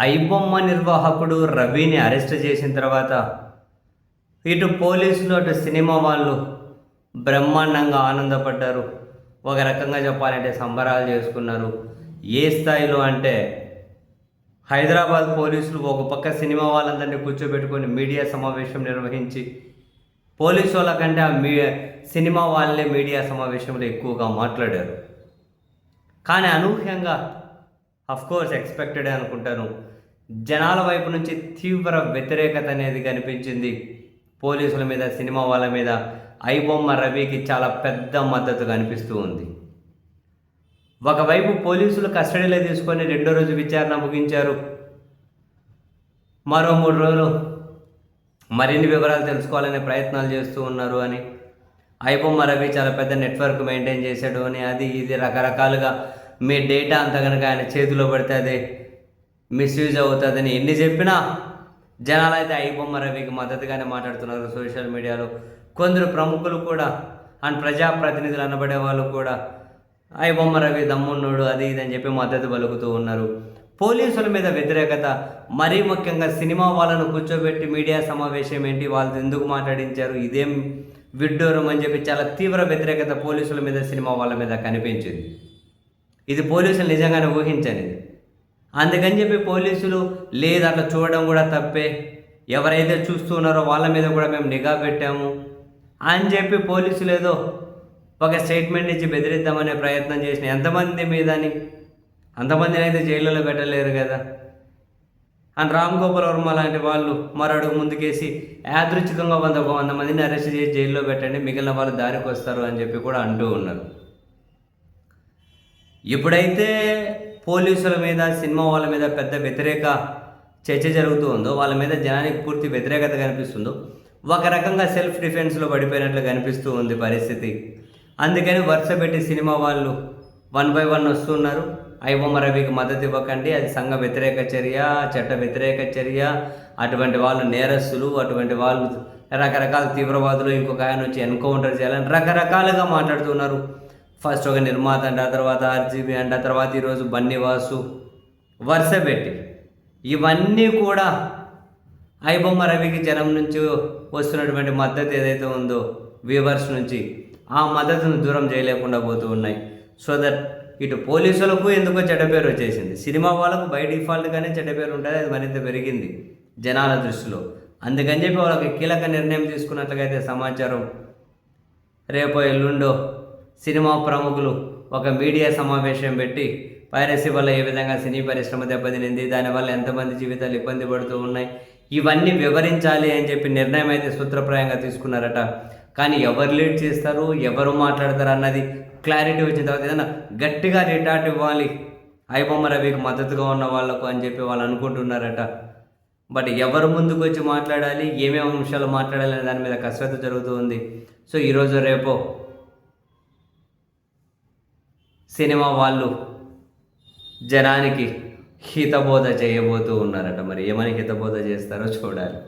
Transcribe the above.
ఐబొమ్మ నిర్వాహకుడు రవిని అరెస్ట్ చేసిన తర్వాత ఇటు పోలీసులు అటు సినిమా వాళ్ళు బ్రహ్మాండంగా ఆనందపడ్డారు. ఒక రకంగా చెప్పాలంటే సంబరాలు చేసుకున్నారు. ఏ స్థాయిలో అంటే హైదరాబాద్ పోలీసులు ఒక పక్క సినిమా వాళ్ళందరినీ కూర్చోబెట్టుకొని మీడియా సమావేశం నిర్వహించి పోలీసు వాళ్ళ కంటే ఆ మీ సినిమా వాళ్ళే మీడియా సమావేశంలో ఎక్కువగా మాట్లాడారు. కానీ అనూహ్యంగా అఫ్కోర్స్ ఎక్స్పెక్టెడ్ అనుకుంటాను. జనాల వైపు నుంచి తీవ్ర వ్యతిరేకత అనేది కనిపించింది. పోలీసుల మీద సినిమా వాళ్ళ మీద ఐబొమ్మ రవికి చాలా పెద్ద మద్దతు కనిపిస్తూ ఉంది. ఒకవైపు పోలీసులు కస్టడీలో తీసుకొని రెండో రోజు విచారణ ముగించారు. మరో మూడు రోజులు మరిన్ని వివరాలు తెలుసుకోవాలనే ప్రయత్నాలు చేస్తూ ఉన్నారు అని. ఐబొమ్మ రవి చాలా పెద్ద నెట్వర్క్ మెయింటైన్ చేశాడు అని. అది ఇది రకరకాలుగా మీ డేటా అంతా కనుక ఆయన చేతిలో పడితే అదే. మిస్యూజ్ అవుతుందని ఎన్ని చెప్పినా జనాలు అయితే ఐబొమ్మ రవికి మద్దతుగానే మాట్లాడుతున్నారు సోషల్ మీడియాలో. కొందరు ప్రముఖులు కూడా అండ్ ప్రజాప్రతినిధులు అనబడే వాళ్ళు కూడా ఐబొమ్మ రవి దమ్మున్నోడు అది ఇది అని చెప్పి మద్దతు పలుకుతూ ఉన్నారు. పోలీసుల మీద వ్యతిరేకత మరీ ముఖ్యంగా సినిమా వాళ్ళను కూర్చోబెట్టి మీడియా సమావేశం ఏంటి వాళ్ళు ఎందుకు మాట్లాడించారు ఇదేం విడ్డూరం అని చెప్పి చాలా తీవ్ర వ్యతిరేకత పోలీసుల మీద సినిమా వాళ్ళ మీద కనిపించింది. ఇది పోలీసులు నిజంగానే ఊహించనిది. అందుకని చెప్పి పోలీసులు లేదు అట్లా చూడడం కూడా తప్పే. ఎవరైతే చూస్తున్నారో వాళ్ళ మీద కూడా మేము నిఘా పెట్టాము. అని చెప్పి పోలీసులు ఏదో ఒక స్టేట్మెంట్ ఇచ్చి బెదిరిద్దామనే ప్రయత్నం చేసిన ఎంతమంది మీదని. అంతమందిని అయితే జైల్లో పెట్టలేరు కదా. అండ్ రామ్ గోపాల్ వర్మ లాంటి వాళ్ళు మరడుగు ముందుకేసి యాదృచ్ఛికంగా వంద ఒక వంద మందిని అరెస్ట్ చేసి జైల్లో పెట్టండి మిగిలిన వాళ్ళు దారికి వస్తారు అని చెప్పి కూడా అంటూ ఉన్నారు. ఎప్పుడైతే పోలీసుల మీద సినిమా వాళ్ళ మీద పెద్ద వ్యతిరేక చర్చ జరుగుతూ ఉందో వాళ్ళ మీద జనానికి పూర్తి వ్యతిరేకత కనిపిస్తుందో ఒక రకంగా సెల్ఫ్ డిఫెన్స్లో పడిపోయినట్లు కనిపిస్తూ ఉంది పరిస్థితి. అందుకని వరుస పెట్టి సినిమా వాళ్ళు వన్ బై వన్ వస్తున్నారు ఐబొమ్మ రవికి మద్దతు ఇవ్వకండి అది సంఘ వ్యతిరేక చర్య చట్ట వ్యతిరేక చర్య అటువంటి వాళ్ళు నేరస్తులు అటువంటి వాళ్ళు రకరకాల తీవ్రవాదులు ఇంకొక ఆయన వచ్చి ఎన్కౌంటర్ చేయాలని రకరకాలుగా మాట్లాడుతున్నారు ఫస్ట్ ఒక నిర్మాత అంట తర్వాత ఆర్జీబీ అంట తర్వాత ఈరోజు బన్నివాసు. వరుస పెట్టి. ఇవన్నీ కూడా ఐబొమ్మ రవికి జనం నుంచి వస్తున్నటువంటి మద్దతు ఏదైతే ఉందో వ్యూవర్స్ నుంచి ఆ మద్దతును దూరం చేయలేకుండా పోతూ ఉన్నాయి. సో దట్ ఇటు పోలీసులకు ఎందుకో చెడ్డ పేరు వచ్చేసింది. సినిమా వాళ్ళకు బై డిఫాల్ట్గానే చెడ్డ పేరు ఉంటుంది అది మరింత పెరిగింది జనాల దృష్టిలో. అందుకని చెప్పి వాళ్ళకి కీలక నిర్ణయం తీసుకున్నట్లుగా అయితే సమాచారం రేపో ఎల్లుండో సినిమా ప్రముఖులు ఒక మీడియా సమావేశం పెట్టి పైరసీ వల్ల ఏ విధంగా సినీ పరిశ్రమ దెబ్బతినింది దానివల్ల ఎంతమంది జీవితాలు ఇబ్బంది పడుతూ ఉన్నాయి ఇవన్నీ వివరించాలి అని చెప్పి నిర్ణయం అయితే సూత్రప్రాయంగా తీసుకున్నారట. కానీ ఎవరు లీడ్ చేస్తారు ఎవరు మాట్లాడతారు అన్నది క్లారిటీ వచ్చిన తర్వాత ఏదైనా గట్టిగా రిటార్ట్ ఇవ్వాలి ఐబొమ్మ రవికి మద్దతుగా ఉన్న వాళ్ళకు అని చెప్పి వాళ్ళు అనుకుంటున్నారట. బట్ ఎవరు ముందుకు వచ్చి మాట్లాడాలి ఏమేమి అంశాలు మాట్లాడాలి అనే దాని మీద కసరత్తు జరుగుతూ ఉంది. సో ఈరోజు రేపో సినిమా వాళ్ళు జనానికి హితబోధ చేయబోతూ ఉన్నారట. మరి ఏమని హితబోధ చేస్తారో చూడాలి.